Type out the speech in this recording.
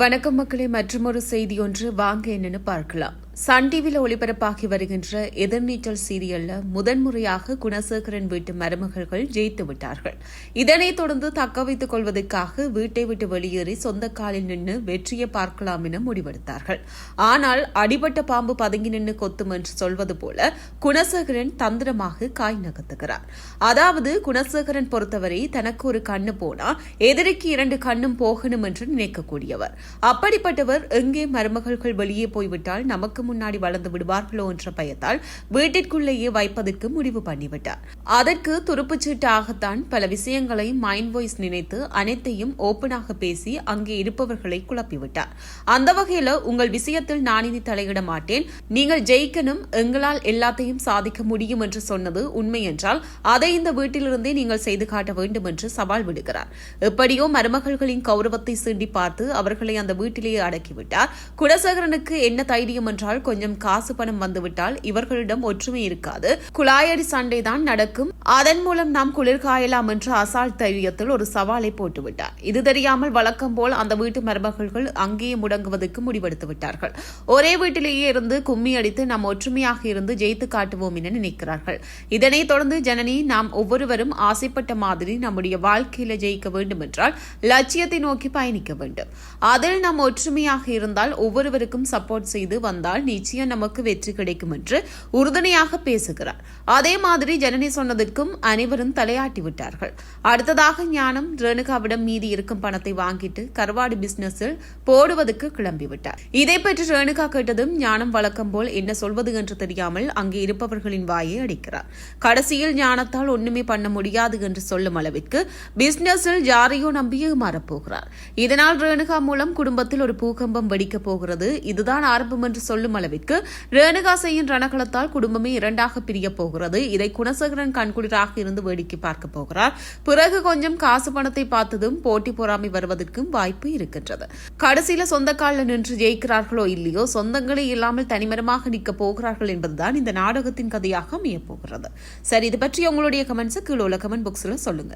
வணக்கம் மக்களே மற்றொரு செய்தி ஒன்று வாங்க என்னன்னு பார்க்கலாம். சன் டிவியில் ஒளிபரப்பாகி வருகின்ற எதிர்நீச்சல் சீரியல்ல முதன்முறையாக குணசேகரன் வீட்டு மருமகள்கள் ஜெயித்து விட்டார்கள். இதனைத் தொடர்ந்து தக்க வைத்துக் கொள்வதற்காக வீட்டை விட்டு வெளியேறி சொந்த காலில் நின்று வெற்றியை பார்க்கலாம் என முடிவெடுத்தார்கள். ஆனால் அடிபட்ட பாம்பு பதுங்கி நின்று கொத்தும் என்று சொல்வது போல குணசேகரன் தந்திரமாக காய் நகர்த்துகிறார். அதாவது குணசேகரன் பொறுத்தவரை தனக்கு ஒரு கண்ணு போனா எதிரிக்கு இரண்டு கண்ணும் போகணும் என்று நினைக்கக்கூடியவர். அப்படிப்பட்டவர் எங்கே மருமகள்கள் வெளியே போய்விட்டால் நமக்கு முன்னாடி வளர்ந்து விடுவார்களோ என்ற பயத்தால் வீட்டிற்குள்ளேயே வைப்பதற்கு முடிவு பண்ணிவிட்டார். அதற்கு துருப்புச்சீட்டாகத்தான் பல விஷயங்களை மைண்ட் வாய்ஸ் நினைத்து அனைத்தையும் ஓப்பனாக பேசி அங்கே இருப்பவர்களை குழப்பிவிட்டார். அந்த வகையில உங்கள் விஷயத்தில் நான் இனி தலையிட மாட்டேன். நீங்கள் ஜெயிக்கணும். எங்களால் எல்லாத்தையும் சாதிக்க முடியும் என்று சொன்னது உண்மை என்றால் அதை இந்த வீட்டிலிருந்தே நீங்கள் செய்து காட்ட வேண்டும் என்று சவால் விடுகிறார். எப்படியோ மருமகள்களின் கௌரவத்தை சீண்டி பார்த்து அவர்களை அந்த வீட்டிலேயே அடக்கிவிட்டார். குலசேகரனுக்கு என்ன தைரியம் என்றால் என்றால் கொஞ்சம் காசு பணம் வந்துவிட்டால் இவர்களிடம் ஒற்றுமை இருக்காது. குழாயடி சண்டை தான் நடக்கும். அதன் மூலம் நாம் குளிர்காயலாம் என்ற அசால் தைரியத்தில் ஒரு சவாலை போட்டுவிட்டார். இது தெரியாமல் வழக்கம் போல் அந்த வீட்டு மருமகள்கள் அங்கேயே முடங்குவதற்கு முடிவெடுத்து விட்டார்கள் ஒரே வீட்டிலேயே இருந்து கும்மி அடித்து நாம் ஒற்றுமையாக இருந்து ஜெயித்து காட்டுவோம் என நினைக்கிறார்கள். இதனைத் தொடர்ந்து ஜனனி நாம் ஒவ்வொருவரும் ஆசைப்பட்ட மாதிரி நம்முடைய வாழ்க்கையில ஜெயிக்க வேண்டும் என்றால் லட்சியத்தை நோக்கி பயணிக்க வேண்டும். அதில் நாம் ஒற்றுமையாக இருந்தால் ஒவ்வொருவருக்கும் சப்போர்ட் செய்து வந்தால் செய்தால் நிச்சயம் நமக்கு வெற்றி கிடைக்கும் என்று உறுதுணையாக பேசுகிறார். அதே மாதிரி ஜனனி சொன்னதற்கும் அனைவரும் தலையாட்டி விட்டார்கள். அடுத்ததாக ஞானம் ரேணுகாவிடம் மீதி இருக்கும் பணத்தை வாங்கிட்டு கருவாடு பிசினஸில் போடுவதற்கு கிளம்பிவிட்டார். இதை பற்றி ரேணுகா கேட்டதும் ஞானம் வழக்கம் போல் என்ன சொல்வது என்று தெரியாமல் அங்கே இருப்பவர்களின் வாயை அடிக்கிறார். கடைசியில் ஞானத்தால் ஒண்ணுமே பண்ண முடியாது என்று சொல்லும் அளவிற்கு பிசினஸில் யாரையோ நம்பியே மாறப்போகிறார். இதனால் ரேணுகா மூலம் குடும்பத்தில் ஒரு பூகம்பம் வெடிக்கப் போகிறது. இதுதான் ஆரம்பம் என்று சொல்லும் அளவிற்கு ரேணுகா செய்யும் ரணகலத்தால் குடும்பமே இரண்டாக பிரிய போகிறது. இதை குணசேகரன் கண்குளிராக இருந்து வேடிக்கை பார்க்க போகிறார். பிறகு கொஞ்சம் காசு பணத்தை பார்த்ததும் போட்டி பொறாமை வருவதற்கும் வாய்ப்பு இருக்கின்றது. கடைசியில சொந்த காலில் நின்று ஜெயிக்கிறார்களோ இல்லையோ சொந்தங்களே இல்லாமல் தனிமரமாக நிற்க போகிறார்கள் என்பதுதான் இந்த நாடகத்தின் கதையாக அமையப் போகிறது. சரி இது பற்றி உங்களுடைய கமெண்ட்ஸ் கீழே உள்ள கமெண்ட் பாக்ஸில் சொல்லுங்க.